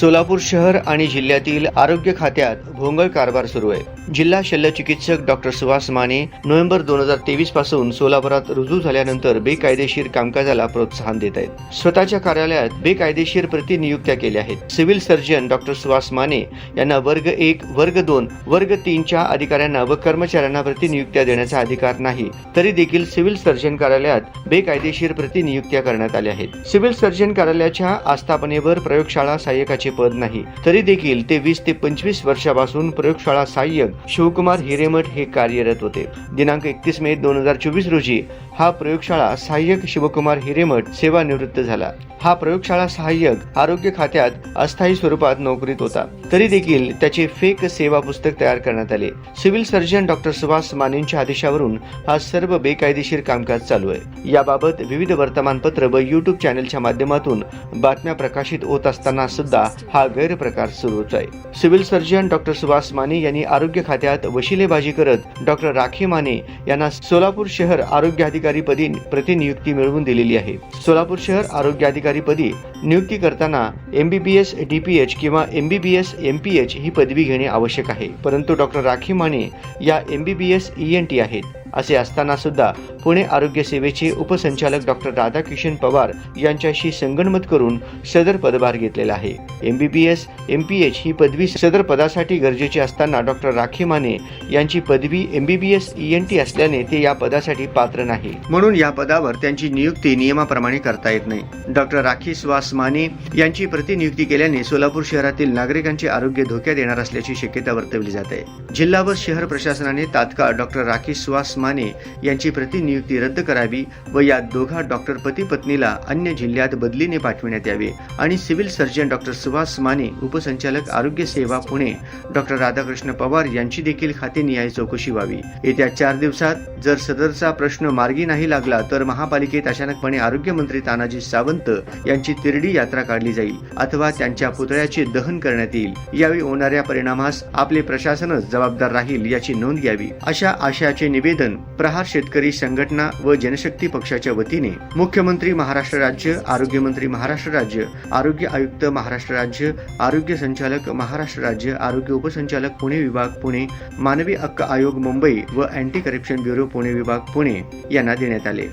सोलापूर शहर आणि जिल्ह्यातील आरोग्य खात्यात भोंगळ कारभार सुरू आहे. जिल्हा शल्यचिकित्सक डॉक्टर सुहास माने नोव्हेंबर दोन हजार तेवीसपासून सोलापुरात रुजू झाल्यानंतर बेकायदेशीर कामकाजाला प्रोत्साहन देत आहेत. स्वतःच्या कार्यालयात बेकायदेशीर प्रतिनियुक्त्या केल्या आहेत. Civil surgeon doctor Suhas Mane यांना वर्ग एक वर्ग दोन वर्ग तीनच्या अधिकाऱ्यांना व कर्मचाऱ्यांना प्रतिनियुक्त्या देण्याचा अधिकार नाही. तरी देखील सिव्हिल सर्जन कार्यालयात बेकायदेशीर प्रतिनियुक्त्या करण्यात आल्या आहेत. सिव्हिल सर्जन कार्यालयाच्या आस्थापनेवर प्रयोगशाळा सहाय्यकाचे पद नाही. तरी देखील ते वीस ते पंचवीस वर्षापासून प्रयोगशाळा सहाय्यक शिवकुमार हिरेमठ हे कार्यरत होते. दिनांक एकतीस मे दोन हजार चोवीस रोजी हा प्रयोगशाळा सहाय्यक शिवकुमार हिरेमठ सेवानिवृत्त झाला. हा प्रयोगशाळा सहाय्यक आरोग्य खात्यात अस्थायी स्वरूपात नोकरीत होता. तरी देखील त्याचे फेक सेवा पुस्तक तयार करण्यात आले. सिव्हिल सर्जन डॉक्टर सुभाष मानेंच्या आदेशावरून हा सर्व बेकायदेशीर कामकाज चालू आहे. याबाबत विविध वर्तमानपत्र व युट्यूब चॅनेलच्या माध्यमातून बातम्या प्रकाशित होत असताना सुद्धा हा गैरप्रकार सुरूच आहे. Civil surgeon doctor Subhash Mane यांनी आरोग्य खात्यात वशिलेबाजी करत डॉक्टर राखी माने यांना सोलापूर शहर आरोग्य अधिकारी पदी प्रतिनियुक्ती मिळवून दिलेली आहे. सोलापूर शहर आरोग्य अधिकारी पदी नियुक्ती करताना एमबीबीएस डीपीएच किंवा एमबीबीएस एमपीएच ही पदवी घेणे आवश्यक आहे. परंतु डॉक्टर राखी माने या एमबीबीएस ईएनटी आहेत. असे असताना सुद्धा पुणे आरोग्य सेवेचे उपसंचालक डॉक्टर राधाकिशन पवार यांच्याशी संगणमत करून सदर पदभार घेतलेला आहे. एमबीबीएस एमपीएच ही पदवी सदर पदासाठी गरजेची असताना डॉक्टर राखी माने यांची पदवी एमबीबीएस ईएनटी असल्याने ते या पदासाठी पात्र नाही. म्हणून या पदावर त्यांची नियुक्ती नियमाप्रमाणे करता येत नाही. डॉक्टर राखी सुहास माने यांची प्रतिनियुक्ती केल्याने सोलापूर शहरातील नागरिकांचे आरोग्य धोक्यात येणार असल्याची शक्यता वर्तवली जात. आहे जिल्हा व शहर प्रशासनाने तात्काळ डॉक्टर राखी सुहास माने यांची प्रतिनियुक्ती रद्द करावी व या दोघा डॉक्टर पती पत्नीला अन्य जिल्ह्यात बदलीने पाठविण्यात यावे आणि civil surgeon doctor Subhash Mane उपसंचालक आरोग्य सेवा पुणे डॉक्टर राधाकृष्ण पवार यांची देखील खातेनिहाय चौकशी व्हावी. येत्या चार दिवसात जर सदरचा प्रश्न मार्गी नाही लागला तर महापालिकेत अचानकपणे आरोग्यमंत्री तानाजी सावंत यांची तिरडी यात्रा काढली जाईल अथवा त्यांच्या पुतळ्याचे दहन करण्यात येईल. यावेळी होणाऱ्या परिणामास आपले प्रशासनच जबाबदार राहील याची नोंद घ्यावी. अशा आशयाचे निवेदन प्रहार शेतकरी संघटना व जनशक्ती पक्षाच्या वतीने मुख्यमंत्री महाराष्ट्र राज्य आरोग्यमंत्री महाराष्ट्र राज्य आरोग्य आयुक्त महाराष्ट्र राज्य आरोग्य संचालक महाराष्ट्र राज्य आरोग्य उपसंचालक पुणे विभाग पुणे मानवी हक्क आयोग मुंबई व अँटी करप्शन ब्युरो पुणे विभाग पुणे यांना देण्यात आले.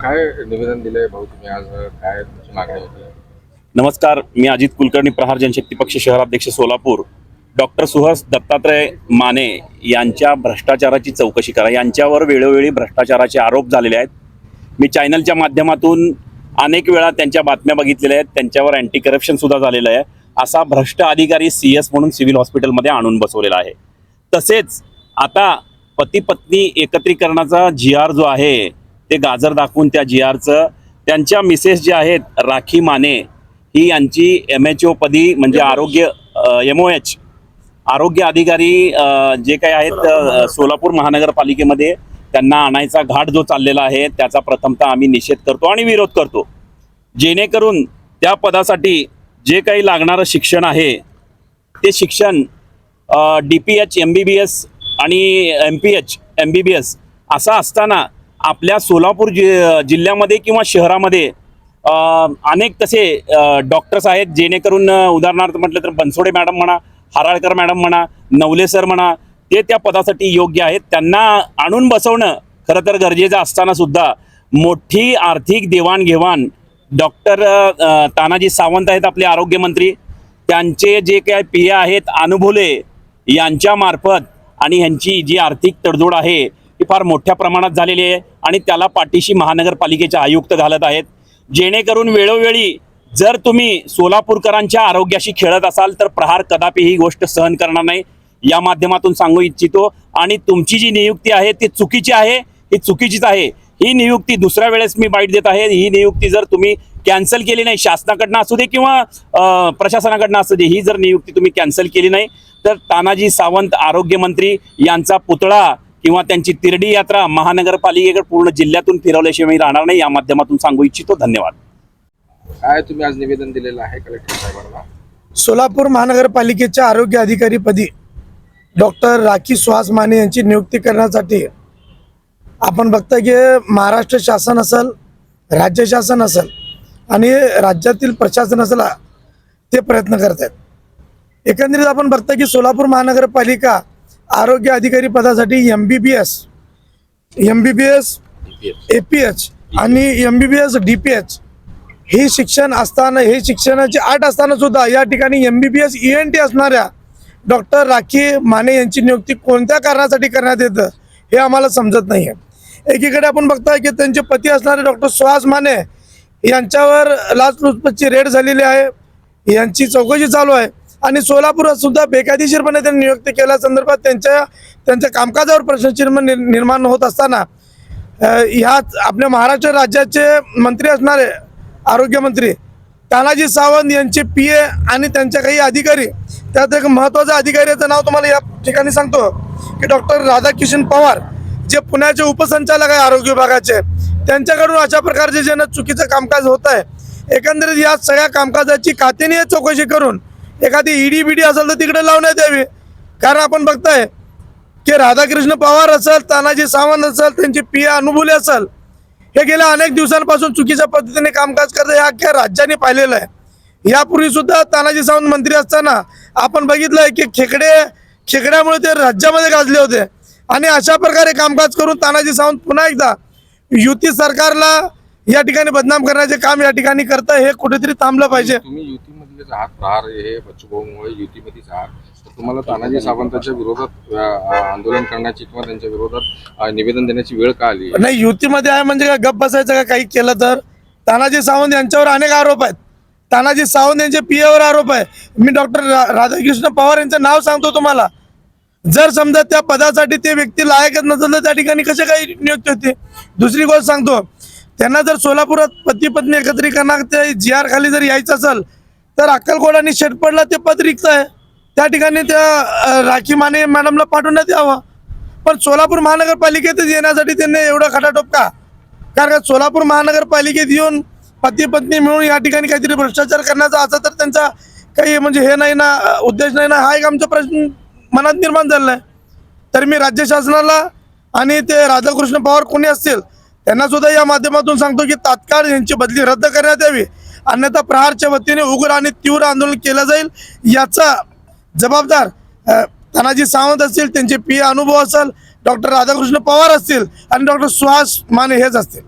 काय निवेदन दिलंय भाऊ तुम्ही आज? काय तुमची मागणी होती? नमस्कार मी अजित कुलकर्णी प्रहार जनशक्ती पक्ष शहराध्यक्ष सोलापूर. डॉक्टर सुहास दत्तात्रय माने यांच्या भ्रष्टाचाराची चौकशी करा. यांच्यावर वेळोवेळी भ्रष्टाचाराचे आरोप झालेले आहेत. मी चॅनलच्या माध्यमातून अनेक वेळा त्यांच्या बातम्या बघितलेल्या आहेत. त्यांच्यावर अँटी करप्शन सुद्धा झालेलं आहे. असा भ्रष्ट अधिकारी सी एस म्हणून सिव्हिल हॉस्पिटलमध्ये आणून बसवलेला आहे. तसेच आता पती पत्नी एकत्रीकरणाचा जी आर जो आहे ते गाजर दाखवून त्या जी आरचं त्यांच्या मिसेस जे आहेत राखी माने ही यांची एम एच ओ पदी म्हणजे आरोग्य एम ओ एच आरोग्य अधिकारी जे काही आहेत सोलापूर महानगरपालिकेमध्ये त्यांना आणायचा घाट जो चाललेला आहे त्याचा प्रथमतः आम्ही निषेध करतो आणि विरोध करतो. जेणेकरून त्या पदासाठी जे काही लागणारं शिक्षण आहे ते शिक्षण D P H M B B S आणि M P H M B B S असं असताना आपल्या सोलापूर जि जिल्ह्यामध्ये किंवा शहरामध्ये अनेक तसे डॉक्टर्स आहेत जेणेकरून उदाहरणार्थ म्हटलं तर बनसोडे मॅडम म्हणा हाराळकर मॅडम म्हणा नवले सर म्हणा ते त्या पदासाठी योग्य आहेत. त्यांना आणून बसवणं खरं तर गरजेचं असताना सुद्धा मोठी आर्थिक देवाणघेवाण डॉक्टर तानाजी सावंत आहेत आपले आरोग्यमंत्री. त्यांचे जे काही पेय आहेत अनुभुले यांच्या मार्फत आणि ह्यांची जी आर्थिक तडजोड आहे ती फार मोठ्या प्रमाणात झालेली आहे आणि त्याला पाठीशी महानगरपालिकेचे आयुक्त घालत आहेत. जेणेकरून वेळोवेळी जर तुम्ही सोलापूरकरांच्या आरोग्याशी खेळत असाल तर प्रहार कदापि ही गोष्ट सहन करणार नाही. या माध्यमातून सांगू इच्छितो. आणि तुमची जी नियुक्ती आहे ती चुकीची आहे ही चुकीचीच आहे. ही नियुक्ती दुसऱ्या वेळेस मी बाईट देत आहे. ही नियुक्ती जर तुम्ही कॅन्सल केली नाही शासनाकडनं असू दे किंवा प्रशासनाकडनं असू दे ही जर नियुक्ती तुम्ही कॅन्सल केली नाही तर तानाजी सावंत आरोग्यमंत्री यांचा पुतळा किंवा त्यांची तिरडी यात्रा महानगरपालिकेकडे पूर्ण जिल्ह्यातून फिरवल्याशिवाय राहणार नाही. या माध्यमातून सांगू इच्छितो. धन्यवाद. काय तुम्ही आज निवेदन दिलेलं आहे कलेक्टर साहेबांना? सोलापूर महानगरपालिकेच्या आरोग्य अधिकारीपदी डॉक्टर राखी सुहास माने यांची नियुक्ती करण्यासाठी आपण बघता की महाराष्ट्र शासन असेल राज्य शासन असेल आणि राज्यातील प्रशासन असेल ते प्रयत्न करत आहेत एकंदरीत आपण बघता की सोलापूर महानगरपालिका आरोग्य अधिकारी पदासाठी M B B S M B B S A P H आणि M B B S D P H हे शिक्षण असताना हे शिक्षणाची आठ असताना सुद्धा या ठिकाणी M B B S E N T असणाऱ्या डॉक्टर राखी माने यांची नियुक्ती कोणत्या कारणासाठी करण्यात येतं हे आम्हाला समजत नाही आहे एकीकडे आपण बघताय की त्यांचे पती असणारे डॉक्टर सुहास माने यांच्यावर लाचलुचपतची रेड झालेली आहे. यांची चौकशी चालू आहे. आणि सोलापुरात सुद्धा बेकायदेशीरपणे त्यांनी नियुक्ती केल्या संदर्भात त्यांच्या त्यांच्या कामकाजावर प्रश्नचिन्ह निर्माण होत असताना ह्या आपल्या महाराष्ट्र राज्याचे मंत्री असणारे आरोग्यमंत्री तानाजी सावंत यांचे पी ए आणि त्यांच्या काही अधिकारी त्यात एक महत्त्वाचा अधिकाऱ्याचं नाव तुम्हाला या ठिकाणी सांगतो की डॉक्टर राधाकिशन पवार जे पुण्याचे उपसंचालक आहे आरोग्य विभागाचे त्यांच्याकडून अशा प्रकारचे जे ना चुकीचं कामकाज होत आहे. एकंदरीत या सगळ्या कामकाजाची कातेनीय चौकशी करून एखादी ईडी बीडी असेल तर तिकडे लावण्यात यावी कारण आपण बघताय की राधाकृष्ण पवार असेल तानाजी सावंत असेल त्यांची पी अनुभूले असेल हे गेल्या अनेक दिवसांपासून चुकीच्या पद्धतीने कामकाज करत या अख्ख्या राज्याने पाहिलेलं आहे. यापूर्वी सुद्धा तानाजी सावंत मंत्री असताना आपण बघितलंय की खेकडे खेकड्यामुळे ते राज्यामध्ये गाजले होते. आणि अशा प्रकारे कामकाज करून तानाजी सावंत पुन्हा एकदा युती सरकारला या ठिकाणी बदनाम करण्याचे काम या ठिकाणी करत हे कुठेतरी थांबलं पाहिजे. तुम्ही युतीमधलेच आहात प्रहार हे बच्चूभाऊमुळे युतीमध्येच आहात तर तुम्हाला तानाजी सावंतांच्या विरोधात आंदोलन करण्याची किंवा त्यांच्या विरोधात निवेदन देण्याची वेळ का आली? नाही युतीमध्ये आहे म्हणजे काय गप बसायचं का काही केलं तर? तानाजी सावंत यांच्यावर अनेक आरोप आहेत. तानाजी सावंत यांचे पीएवर आरोप आहे. मी डॉक्टर राधाकृष्ण पवार यांचं नाव सांगतो तुम्हाला. जर समजा त्या पदासाठी ते व्यक्ती लायकच नसेल तर त्या ठिकाणी कसे काही नियुक्ती होती? दुसरी गोष्ट सांगतो त्यांना जर सोलापुरात पती पत्नी एकत्रीकरणात ते जी आर खाली जर यायचं असेल तर अक्कलकोट आणि शेटपडला ते पद रिक्त आहे. त्या ठिकाणी त्या राखी माने मॅडमला पाठवण्यात यावं. पण सोलापूर महानगरपालिकेतच येण्यासाठी त्यांनी एवढा खटाटोप का कारण का सोलापूर महानगरपालिकेत येऊन पती पत्नी मिळून या ठिकाणी काहीतरी भ्रष्टाचार करण्याचा असा तर त्यांचा काही म्हणजे हे नाही ना उद्देश नाही ना हा एक आमचा प्रश्न मनात निर्माण झालेला आहे. तर मी राज्य शासनाला आणि ते राधाकृष्ण पवार कोणी असतील त्यांना सुद्धा या माध्यमातून सांगतो की तात्काळ यांची बदली रद्द करण्यात यावी. अन्यथा प्रहारच्या वतीने उग्र आणि तीव्र आंदोलन केलं जाईल. याचा जबाबदार तानाजी सावंत असतील त्यांचे पी अनुभव असेल डॉक्टर राधाकृष्ण पवार असतील आणि डॉक्टर सुहास माने हेच असतील.